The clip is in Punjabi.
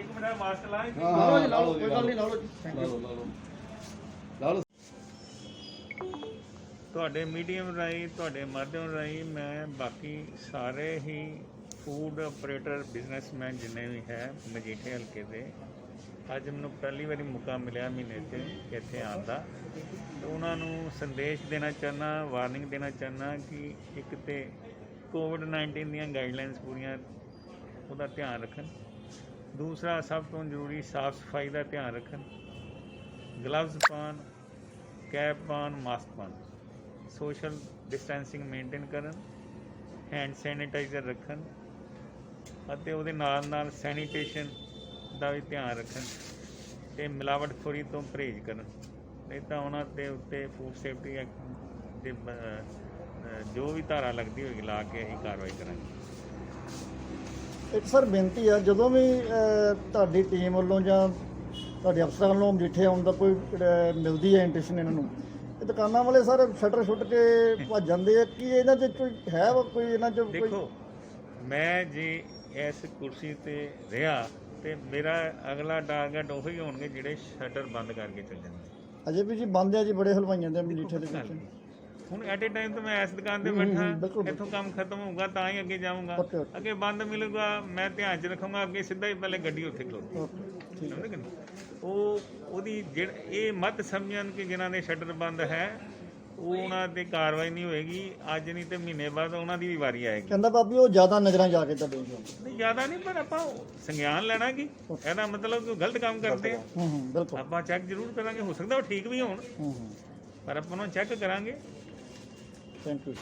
ਇੱਕ ਮਿੰਟ ਮਾਸਕ ਲਾ ਹਾਂ ਲਾ ਲਓ ਜੀ ਲਾ ਲਓ ਜੀ, ਕੋਈ ਗੱਲ ਨਹੀਂ ਲਾ ਲਓ ਜੀ। ਥੈਂਕ ਲਾ ਯੂ ਲਓ ਲਾ ਲਓ। ਲਾ ਲਓ। ਤੁਹਾਡੇ ਮੀਡੀਅਮ ਰਾਹੀਂ ਤੁਹਾਡੇ ਮਾਧਿਅਮ ਰਾਹੀਂ ਮੈਂ ਬਾਕੀ ਸਾਰੇ ਹੀ ਫੂਡ ਆਪਰੇਟਰ ਬਿਜ਼ਨਸਮੈਨ ਜਿੰਨੇ ਵੀ ਹੈ ਮਜੀਠੇ ਹਲਕੇ ਦੇ ਅੱਜ ਮੈਨੂੰ ਪਹਿਲੀ ਵਾਰੀ ਮੌਕਾ ਮਿਲਿਆ ਮਹੀਨੇ 'ਚ ਇੱਥੇ ਆਉਣ ਦਾ। ਤੇ ਉਹਨਾਂ ਨੂੰ ਸੰਦੇਸ਼ ਦੇਣਾ ਚਾਹਨਾ ਵਾਰਨਿੰਗ ਦੇਣਾ ਚਾਹਨਾ ਕਿ ਇੱਕ ਤੇ ਕੋਵਿਡ 19 ਦੀਆਂ ਗਾਈਡਲਾਈਨਸ ਪੂਰੀਆਂ ਉਹਦਾ ਧਿਆਨ ਰੱਖਣ। ਦੂਸਰਾ, ਸਭ ਤੋਂ ਜ਼ਰੂਰੀ ਸਾਫ਼ ਸਫ਼ਾਈ ਦਾ ਧਿਆਨ ਰੱਖਣ। ਗਲਵਜ਼ ਪਾਉਣ, ਕੈਪ ਪਾਉਣ, ਮਾਸਕ ਪਾਉਣ। ਸੋਸ਼ਲ ਡਿਸਟੈਂਸਿੰਗ ਮੇਨਟੇਨ ਕਰਨ, ਹੈਂਡ ਸੈਨੀਟਾਈਜ਼ਰ ਰੱਖਣ ਅਤੇ ਉਹਦੇ ਨਾਲ ਨਾਲ ਸੈਨੀਟੇਸ਼ਨ ਦਾ ਵੀ ਧਿਆਨ ਰੱਖਣ ਤੇ ਮਿਲਾਵਟਖੋਰੀ ਤੋਂ ਪਰਹੇਜ਼ ਕਰਨ। ਨਹੀਂ ਤਾਂ ਉਹਨਾਂ ਦੇ ਉੱਤੇ ਫੂਡ ਸੇਫਟੀ ਐਕਟ ਦੇ ਜੋ ਵੀ ਧਾਰਾ ਲੱਗਦੀ ਹੋਏਗੀ, ਲਾ ਕੇ ਅਸੀਂ ਕਾਰਵਾਈ ਕਰਾਂਗੇ। ਇੱਕ ਸਰ ਬੇਨਤੀ ਆ ਜਦੋਂ ਵੀ ਤੁਹਾਡੀ ਟੀਮ ਵੱਲੋਂ ਜਾਂ ਤੁਹਾਡੇ ਅਫਸਰਾਂ ਵੱਲੋਂ ਮਜੀਠੇ ਆਉਣ ਦਾ ਕੋਈ ਮਿਲਦੀ ਹੈ ਇੰਟੈਂਸ਼ਨ ਇਹਨਾਂ ਨੂੰ ਇਹ ਦੁਕਾਨਾਂ ਵਾਲੇ ਸਰ ਸ਼ਟਰ ਛੁੱਟ ਕੇ ਭੱਜ ਜਾਂਦੇ ਆ ਕੀ ਇਹਨਾਂ 'ਚ ਕੋਈ ਹੈ ਕੋਈ ਇਹਨਾਂ 'ਚ ਕੋਈ? ਦੇਖੋ ਮੈਂ ਜੇ ਇਸ ਕੁਰਸੀ ਤੇ ਰਿਹਾ ਤੇ ਮੇਰਾ ਅਗਲਾ ਟਾਰਗੇਟ ਉਹੀ ਹੋਣਗੇ ਜਿਹੜੇ ਸ਼ਟਰ ਬੰਦ ਕਰਕੇ ਚੱਲ ਜਾਂਦੇ। ਅਜੇ ਵੀ ਜੀ ਬੰਦ ਆ ਜੀ ਬੜੇ ਹਲਵਾਈਆਂ ਦੇ ਮਜੀਠੇ ਦੇ ਵਿੱਚ। ਹੁਣ ਐਟ ਏ ਟਾਈਮ ਤਾਂ ਮੈਂ ਇਸ ਦੁਕਾਨ ਤੇ ਬੈਠਾ ਇੱਥੋਂ ਕੰਮ ਖਤਮ ਹੋਊਗਾ ਤਾਂ ਹੀ ਅੱਗੇ ਜਾਊਂਗਾ. ਅੱਗੇ ਬੰਦ ਮਿਲੂਗਾ ਮੈਂ ਧਿਆਨ ਚ ਰੱਖੂੰਗਾ ਅੱਗੇ ਸਿੱਧਾ ਹੀ ਪਹਿਲੇ ਗੱਡੀ ਉੱਥੇ ਖਲੋਤੀ। ਨਾ? ਉਹ ਉਹਦੀ ਜਿਹੜਾ ਇਹ ਮਤ ਸਮਝਣ ਕਿ ਜਿਨ੍ਹਾਂ ਦੇ ਸ਼ਟਰ ਬੰਦ ਹੈ ਉਹ ਉਹਨਾਂ ਤੇ ਕਾਰਵਾਈ ਨਹੀਂ ਹੋਏਗੀ ਅੱਜ ਨਹੀਂ ਤੇ ਮਹੀਨੇ ਬਾਅਦ ਉਹਨਾਂ ਦੀ ਵੀ ਵਾਰੀ ਆਏਗੀ। ਕਹਿੰਦਾ ਬਾਬੀ ਉਹ ਜ਼ਿਆਦਾ ਨਜ਼ਰਾਂ ਜਾ ਕੇ ਤੁਹਾਡੇ ਜੋ ਨਹੀਂ ਜ਼ਿਆਦਾ ਨਹੀਂ ਪਰ ਆਪਾਂ ਸੰਗਿਆਨ ਲੈਣਾ ਕੀ? ਇਹਦਾ ਮਤਲਬ ਕਿ ਉਹ ਗਲਤ ਕੰਮ ਕਰਦੇ ਆ। ਹੂੰ ਹੂੰ ਬਿਲਕੁਲ। ਆਪਾਂ ਚੈੱਕ ਜ਼ਰੂਰ ਕਰਾਂਗੇ ਹੋ ਸਕਦਾ ਉਹ ਠੀਕ ਵੀ ਹੋਣ ਹੂੰ ਹੂੰ। ਪਰ ਆਪਾਂ ਉਹਨੂੰ ਚੈੱਕ ਕਰਾਂਗੇ। Thank you.